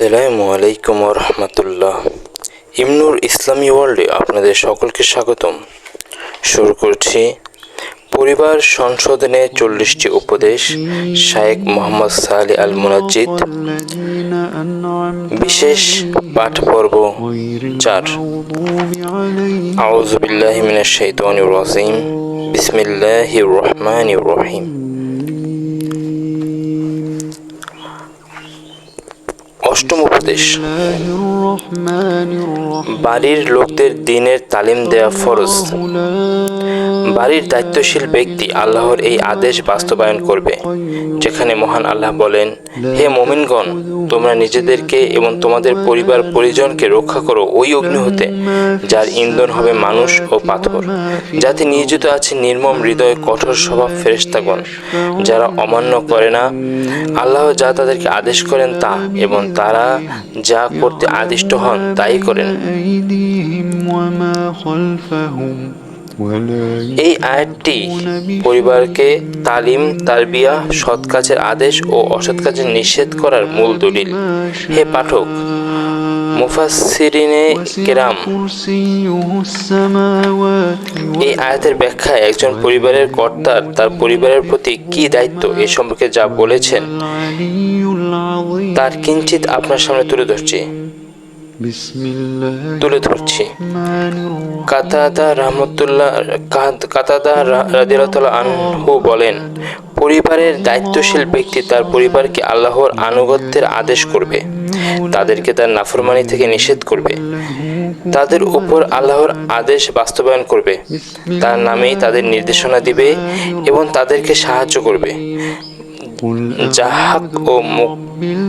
আসসালামু আলাইকুম রহমতুল্লাহ ইমনুর ইসলামী ওয়ার্ল্ডে আপনাদের সকলকে স্বাগতম। শুরু করছি পরিবার সংশোধনে চল্লিশটি উপদেশ শায়েক মোহাম্মদ সালি আল মুনাজ্জিদ। বিশেষ পাঠ পর্ব চার। আউযু বিল্লাহি মিনাশ শাইতানির রাজিম। বিসমিল্লাহির রহমানির রহিম। অষ্টম উপদেশ। বাড়ির লোকদের দিনের তালিম দেওয়া ফরজ। বাড়ির দায়িত্বশীল ব্যক্তি আল্লাহর এই আদেশ বাস্তবায়ন করবে, যেখানে মহান আল্লাহ বলেন, হে মোমিনগণ, তোমরা নিজেদেরকে এবং তোমাদের পরিবার পরিজনকে রক্ষা করো ওই অগ্নি হতে, যার ইন্ধন হবে মানুষ ও পাথর। যাতে নিয়োজিত আছে নির্মম হৃদয় কঠোর স্বভাব ফেরেস্তাগণ যারা অমান্য করে না। আল্লাহ যা তাদেরকে আদেশ করেন তা এবং তারা যা করতে আদিষ্ট হন, তাই করেন। এই আয়াতটি পরিবারকে তালিম, তারবিয়া, সৎ কাজের আদেশ ও অসৎ কাজের নিষেধ করার মূল দলিল। হে পাঠক মুফাসিরিনে কেরাম। এই আয়াতের ব্যাখ্যায় একজন পরিবারের কর্তার তার পরিবারের প্রতি কি দায়িত্ব এ সম্পর্কে যা বলেছেন, তার কিঞ্চিত আপনার সামনে তুলে ধরছি। তুলে ধরছি। কাতাদা রহমতুল্লাহ কাতাদা রাজিয়াল্লাহ আনহু বলেন, পরিবারের দায়িত্বশীল ব্যক্তি তার পরিবারকে আল্লাহর আনুগত্যের আদেশ করবে। তাদেরকে তার নাফরমানি থেকে নিষেধ করবে। তাদের উপর আল্লাহর আদেশ বাস্তবায়ন করবে। তার নামেই তাদের নির্দেশনা দিবে এবং তাদেরকে সাহায্য করবে। জাহাক ও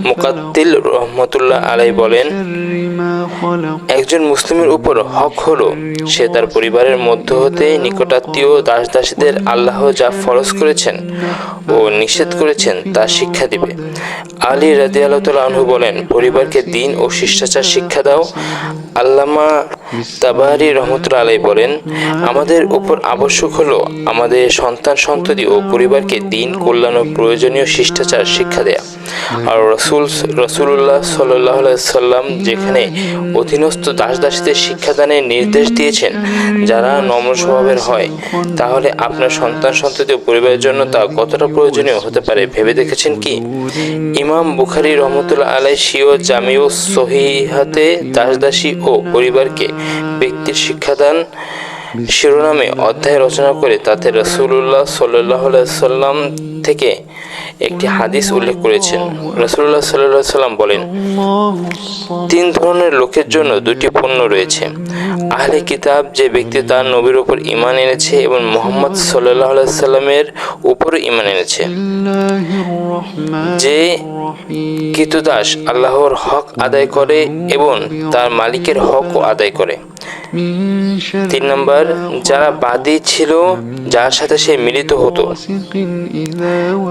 মুকাদ্দিল রহমতুল্লাহ আলাই বলেন, একজন মুসলিমের উপর হক হলো সে তার পরিবারের মধ্য হতে নিকটাত্মীয় দাস দাসীদের আল্লাহ যা ফরজ করেছেন ও নিষেধ করেছেন, তা শিক্ষা দিবে। আলী রাজি আনহু বলেন, পরিবারকে দিন ও শিষ্টাচার শিক্ষা দাও। আল্লামা তাবাহারি রহমতুল্লাহ আলাই বলেন, আমাদের উপর আবশ্যক হলো আমাদের সন্তান সন্ততি ও পরিবারকে দিন কল্যাণ ও প্রয়োজনীয় শিষ্টাচার শিক্ষা দেয়া। আর রসুল রসুল্লাহ সাল্লাহ সাল্লাম যেখানে অধীনস্থ দাস দাসীদের শিক্ষাদানের নির্দেশ দিয়েছেন, যারা নম্র স্বভাবের হয়, তাহলে আপনার সন্তান সন্ততি ও পরিবারের জন্য তা কতটা প্রয়োজনীয় হতে পারে ভেবে দেখেছেন কি? ইমাম বুখারি রহমতুল্লাহ আলাই শিও জামিউ সহিহাতে দাসদাসী ও পরিবারকে ব্যক্তির শিক্ষাদান শিরোনামে অধ্যায় রচনা করে তাতে রসুল্লাহ সাল্লাহ সাল্লাম থেকে একটি হাদিস উল্লেখ করেছেন। রসুল্লাহ সাল্লাহ সাল্লাম বলেন, তিন ধরনের লোকের জন্য দুটি পণ্য রয়েছে। আহলে কিতাব যে ব্যক্তি তার নবীর ওপর ইমান এনেছে এবং মোহাম্মদ সাল্লাহ সাল্লামের উপর ইমান এনেছে। যে কিতুদাস আল্লাহর হক আদায় করে এবং তার মালিকের হকও আদায় করে। তিন নম্বর যারা বাদী ছিল, যার সাথে সে মিলিত হতো।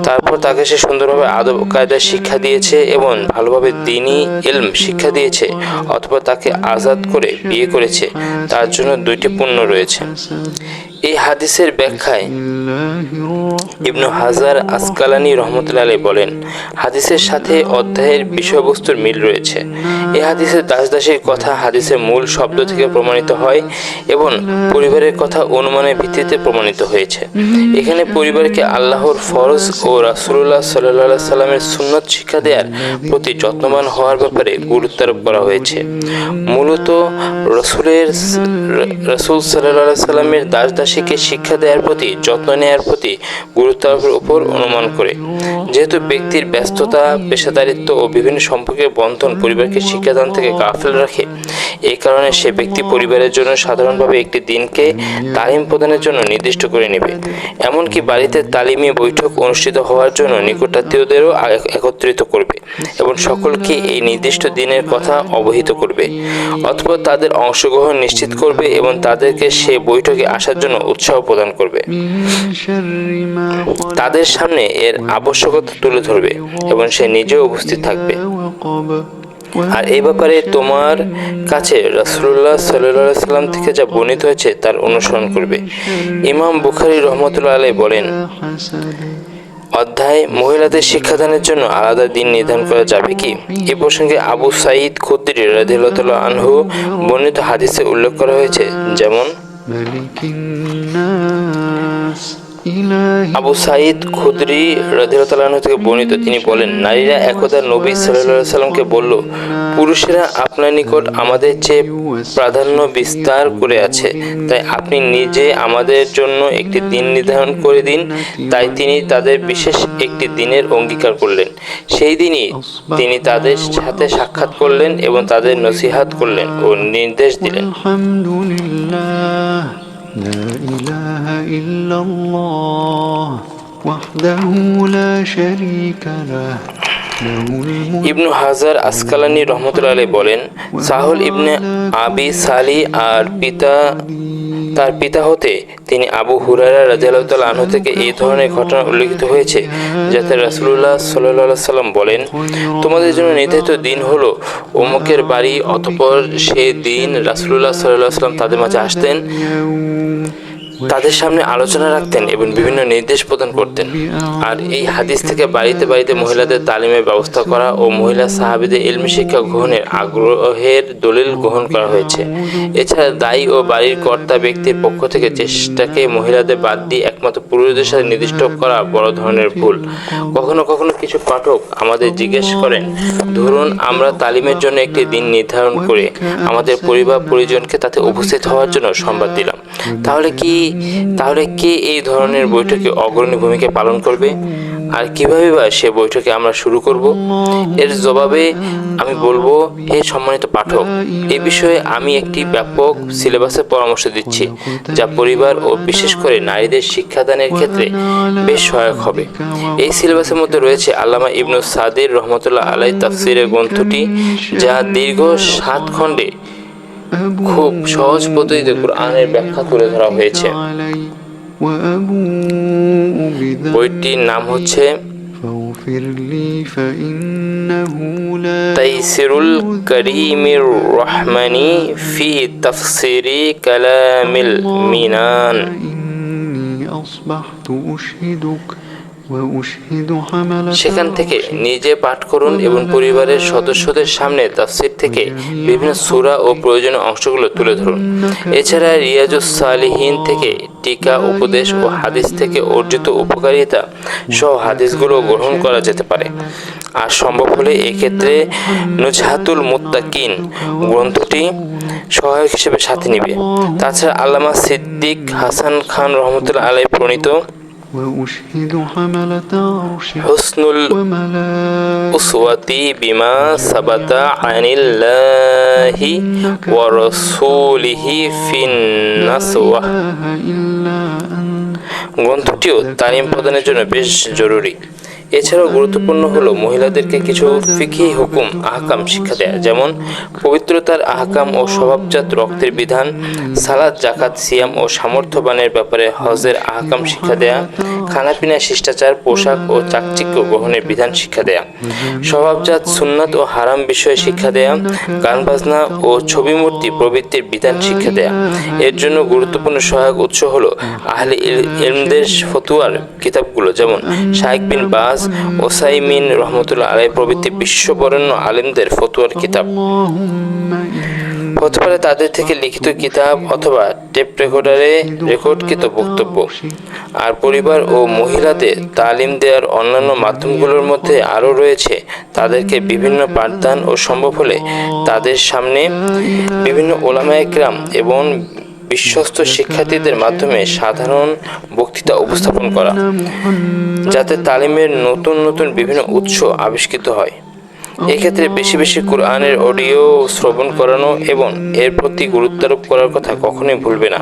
তারপর তাকে সে সুন্দরভাবে আদব কায়দা শিক্ষা দিয়েছে এবং ভালোভাবে দিনই এলম শিক্ষা দিয়েছে, অথবা তাকে আজাদ করে বিয়ে করেছে। তার জন্য দুইটি পুণ্য রয়েছে। এই হাদিসের ব্যাখ্যায় ইবনু হাজার আসকালানি রহমতুল্লাহ বলেন, হাদিসের সাথে অধ্যায়ের বিষয়বস্তুর মিল রয়েছে। এই হাদিসের দাসদাসের কথা হাদিসের মূল শব্দ থেকে প্রমাণিত হয় এবং পরিবারের কথা অনুমানের ভিত্তিতে প্রমাণিত হয়েছে। এখানে পরিবারকে আল্লাহর ফরজ ও রাসুল্লাহ সাল্লাহ সাল্লামের সুন্নত শিক্ষা দেওয়ার প্রতি যত্নবান হওয়ার ব্যাপারে গুরুত্ব আরোপ করা হয়েছে। মূলত রসুলের, রসুল সাল্লাহ সাল্লামের দাস দাস দাসীকে শিক্ষা দেওয়ার প্রতি, যত্ন নেওয়ার প্রতি গুরুত্ব আরোপের উপর অনুমান করে। যেহেতু ব্যক্তির ব্যস্ততা, পেশাদারিত্ব ও বিভিন্ন সম্পর্কের বন্ধন পরিবারকে শিক্ষাদান থেকে গাফেল রাখে এই কারণে সে ব্যক্তি পরিবারের জন্য সাধারণভাবে একটি দিনকে তালিম প্রদানের জন্য নির্দিষ্ট করে নেবে। এমনকি বাড়িতে তালিমি বৈঠক অনুষ্ঠিত হওয়ার জন্য নিকটাত্মীয়দেরও একত্রিত করবে এবং সকলকে এই নির্দিষ্ট দিনের কথা অবহিত করবে। অথবা তাদের অংশগ্রহণ নিশ্চিত করবে এবং তাদেরকে সে বৈঠকে আসার জন্য উৎসাহ প্রদান করবে। তাদের সামনে এর আবশ্যকতা তুলে ধরবে এবং সে নিজেও উপস্থিত থাকবে। আর এই ব্যাপারে তোমার কাছে রাসুল্লাহ সাল্লাম থেকে যা বর্ণিত হয়েছে তার অনুসরণ করবে। ইমাম বুখারি রহমতুল্লাহ আলাই বলেন, অধ্যায় মহিলাদের শিক্ষাদানের জন্য আলাদা দিন নির্ধারণ করা যাবে কি? এ প্রসঙ্গে আবু সাঈদ খুদ্দির রাজিউল্লাহ আনহু বর্ণিত হাদিসে উল্লেখ করা হয়েছে, যেমন আবু সাইদ খুদরি রাজিরতালাহ থেকে বর্ণিত, তিনি বলেন, নারীরা একদা নবী সাল্লাহ সাল্লামকে বলল, পুরুষেরা আপনার নিকট আমাদের চেয়ে প্রাধান্য বিস্তার করে আছে, তাই আপনি নিজে আমাদের জন্য একটি দিন নির্ধারণ করে দিন। তাই তিনি তাদের বিশেষ একটি দিনের অঙ্গীকার করলেন। সেই দিনই তিনি তাদের সাথে সাক্ষাৎ করলেন এবং তাদের নসিহাত করলেন ও নির্দেশ দিলেন। لا إله إلا الله وحده لا شريك له ইবনু হাজার আসকালানি রহমতুল্লাহ বলেন, সাহুল ইবনে আবি সালি আর পিতা তার পিতা হতে তিনি আবু হুরারা রাজিয়াল আনহু থেকে এই ধরনের ঘটনা উল্লেখিত হয়েছে, যাতে রাসুল্লাহ সাল্লাহ সাল্লাম বলেন, তোমাদের জন্য নির্ধারিত দিন হলো অমুকের বাড়ি অতপর সে দিন রাসুল্লাহ সাল্লাহ সাল্লাম তাদের মাঝে আসতেন। তাদের সামনে আলোচনা রাখতেন এবং বিভিন্ন নির্দেশ প্রদান করতেন। আর এই হাদিস থেকে বাড়িতে বাড়িতে মহিলাদের তালিমের ব্যবস্থা করা ও মহিলা সাহাবিদের ইলমি শিক্ষা গ্রহণের আগ্রহের দলিল গ্রহণ করা হয়েছে। এছাড়া দায়ী ও বাড়ির কর্তা ব্যক্তির পক্ষ থেকে চেষ্টাকে মহিলাদের বাদ দিয়ে একমাত্র পুরুষদের সাথে নির্দিষ্ট করা বড় ধরনের ভুল। কখনো কখনো কিছু পাঠক আমাদের জিজ্ঞেস করেন, ধরুন আমরা তালিমের জন্য একটি দিন নির্ধারণ করে আমাদের পরিবার পরিজনকে তাতে উপস্থিত হওয়ার জন্য সংবাদ দিলাম। তাহলে কি, তাহলে কে এই ধরনের বৈঠকে অগ্রণী ভূমিকা পালন করবে? আর কীভাবে বা সে বৈঠকে আমরা শুরু করব? এর জবাবে আমি বলব, হে সম্মানিত পাঠক, এ বিষয়ে আমি একটি ব্যাপক সিলেবাসের পরামর্শ দিচ্ছি, যা পরিবার ও বিশেষ করে নারীদের শিক্ষাদানের ক্ষেত্রে বেশ সহায়ক হবে। এই সিলেবাসের মধ্যে রয়েছে আল্লামা ইবনু সাদির রহমতুল্লাহ আলাই তাফসিরের গ্রন্থটি, যা দীর্ঘ সাত খণ্ডে খুব সহজ পদ্ধতিতে কোরআনের ব্যাখ্যা তুলে ধরা হয়েছে। বইটির নাম হচ্ছে فاغفر لي فإنه لا তাইসিরুল করিমির রহমানি ফি তাফসিরি কালামিল মিনান إني أصبحت أشهدك وأشهد حملة সেখান থেকে নিজে পাঠ করুন এবং পরিবারের সদস্যদের সামনে তাফসির থেকে বিভিন্ন সূরা ও প্রয়োজনীয় অংশগুলো তুলে ধরুন। এছাড়া রিয়াজুস সালিহিন থেকে টিকা, উপদেশ ও হাদিস থেকে অর্জিত উপকারিতা সহ হাদিসগুলো গ্রহণ করা যেতে পারে। আর সম্ভব হলে এক্ষেত্রে নুজহাতুল মুত্তাকিন গ্রন্থটি সহায়ক হিসেবে সাথে নিবে। তাছাড়া আল্লামা সিদ্দিক হাসান খান রহমতুল্লাহ আলাই প্রণীত وأشهد حملة عرشك হুসনুল وملائكة উসওয়াতি বিমা সাবাতা আনিল্লাহি ওয়া রাসূলিহি ফিন নাসওয়া إله إلا أنت গ্রন্থটিও তালিম প্রদানের জন্য বেশ জরুরি এছাড়াও গুরুত্বপূর্ণ হলো মহিলাদেরকে কিছু ফিকি হুকুম, আহকাম শিক্ষা দেয়া, যেমন পবিত্রতার আহকাম ও স্বভাবজাত রক্তের বিধান, সালাদ, জাকাত, সিয়াম ও সামর্থ্যবানের ব্যাপারে হজের আহকাম শিক্ষা দেয়া খানাপিনা, শিষ্টাচার, পোশাক ও চাকচিক্য গ্রহণের বিধান শিক্ষা দেয়া। স্বভাবজাত সুন্নাত ও হারাম বিষয়ে শিক্ষা দেয়া গান বাজনা ও ছবি মূর্তি প্রবৃত্তির বিধান শিক্ষা দেয়া। এর জন্য গুরুত্বপূর্ণ সহায়ক উৎস হল আহলে ইলমদের ফতুয়ার কিতাবগুলো, যেমন শাহেক বিন বাজ ওসাইমিন রহমতুল্লাহ আলাই প্রবৃত্তি বিশ্ববরণ্য আলেমদের ফতুয়ার কিতাব। হতে পারে তাদের থেকে লিখিত কিতাব অথবা টেপ রেকর্ডারে রেকর্ডকৃত বক্তব্য। আর পরিবার ও মহিলাদের তালিম দেওয়ার অন্যান্য মাধ্যমগুলোর মধ্যে আরও রয়েছে তাদেরকে বিভিন্ন পাঠদান ও সম্ভব হলে তাদের সামনে বিভিন্ন ওলামা একরাম এবং বিশ্বস্ত শিক্ষার্থীদের মাধ্যমে সাধারণ বক্তৃতা উপস্থাপন করা, যাতে তালিমের নতুন নতুন বিভিন্ন উৎস আবিষ্কৃত হয়। এক্ষেত্রে বেশি বেশি কোরআনের অডিও শ্রবণ করানো এবং এর প্রতি গুরুত্বারোপ করার কথা কখনোই ভুলবে না।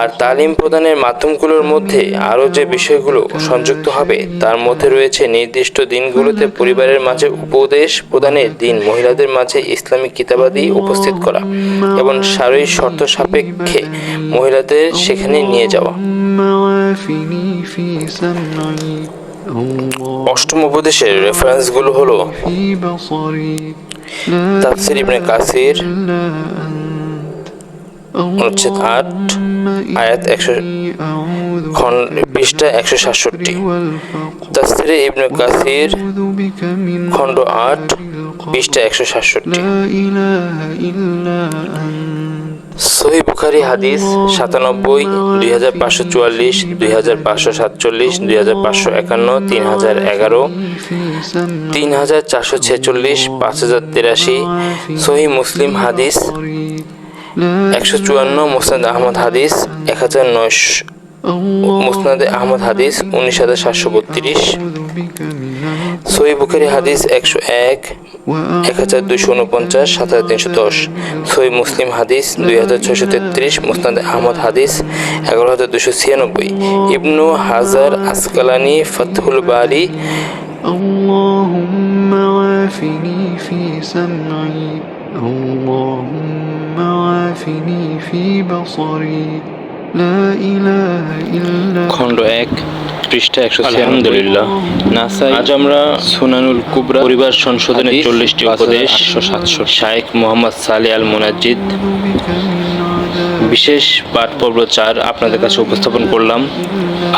আর তালিম প্রদানের মাধ্যমগুলোর মধ্যে আরও যে বিষয়গুলো সংযুক্ত হবে, তার মধ্যে রয়েছে নির্দিষ্ট দিনগুলোতে পরিবারের মাঝে উপদেশ প্রদানের দিন, মহিলাদের মাঝে ইসলামিক কিতাবাদি উপস্থিত করা এবং শারীরিক শর্ত সাপেক্ষে মহিলাদের সেখানে নিয়ে যাওয়া। অষ্টম উপদেশের রেফারেন্সগুলো হলো তাফসির ইবনে কাসির, অনুচ্ছেদ আট, আয়াত একশো পৃষ্ঠা একশো সাতষট্টি। তাসিরে ইবনে কাসির, খণ্ড আট, পৃষ্ঠা একশো সাতষট্টি। সহি বুখারি হাদিস সাতানব্বই, দুই হাজার পাঁচশো চুয়াল্লিশ, দুই হাজার পাঁচশো সাতচল্লিশ, দুই হাজার পাঁচশো একান্ন, তিন হাজার এগারো, তিন হাজার চারশো ছেচল্লিশ, পাঁচ হাজার তিরাশি, সহি মুসলিম হাদিস একশো চুয়ান্ন, মোসনাদ আহমদ হাদিস এক হাজার নয়শ, মুসনাদে আহমদ হাদিস উনিশ হাজার সাতশো বত্রিশ, সহি বুখারি হাদিস একশো এক এক হাজার দুইশো উনপঞ্চাশ সাত হাজার তিনশো দশ সহি মুসলিম হাদিস দুই হাজার ছয়শো তেত্রিশ মুসনাদ আহমদ হাদিস এগারো হাজার দুশো ছিয়ানব্বই ইবনু হাজার আসকালানি ফতহুল বারি اللهم عافني في سمعي اللهم عافني في بصري لا إله إلا খণ্ড এক পৃষ্ঠা একশো আলহামদুলিল্লাহ। নাসাই আজ আমরা সুনানুল কুবরা পরিবার সংশোধনের চল্লিশটি উপদেশ সাতশো শায়েখ মোহাম্মদ সালে আল মোনাজিদ বিশেষ পাঠ পর্ব চার আপনাদের কাছে উপস্থাপন করলাম।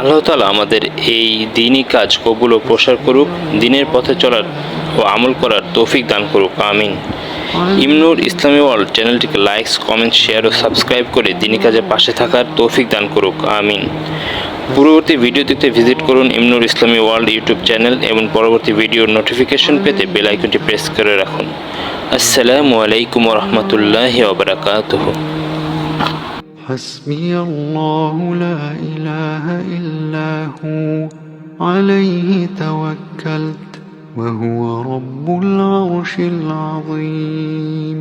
আল্লাহ তালা আমাদের এই দিনই কাজ কবুল ও প্রসার করুক দিনের পথে চলার ও আমল করার তৌফিক দান করুক আমিন। ইমনুর ইসলামী ওয়ার্ল্ড চ্যানেলটিকে লাইকস কমেন্ট শেয়ার ও সাবস্ক্রাইব করে দিনই কাজে পাশে থাকার তৌফিক দান করুক আমিন। পূর্ববর্তী ভিডিও দেখতে ভিজিট করুন ইমনুর ইসলামী ওয়ার্ল্ড ইউটিউব চ্যানেল এবং পরবর্তী ভিডিওর নোটিফিকেশন পেতে বেল আইকনটি প্রেস করে রাখুন আসসালামু আলাইকুম রহমতুল্লাহ ওবরাকাতুহ حسبي الله لا إله إلا هو عليه توكلت وهو رب العرش العظيم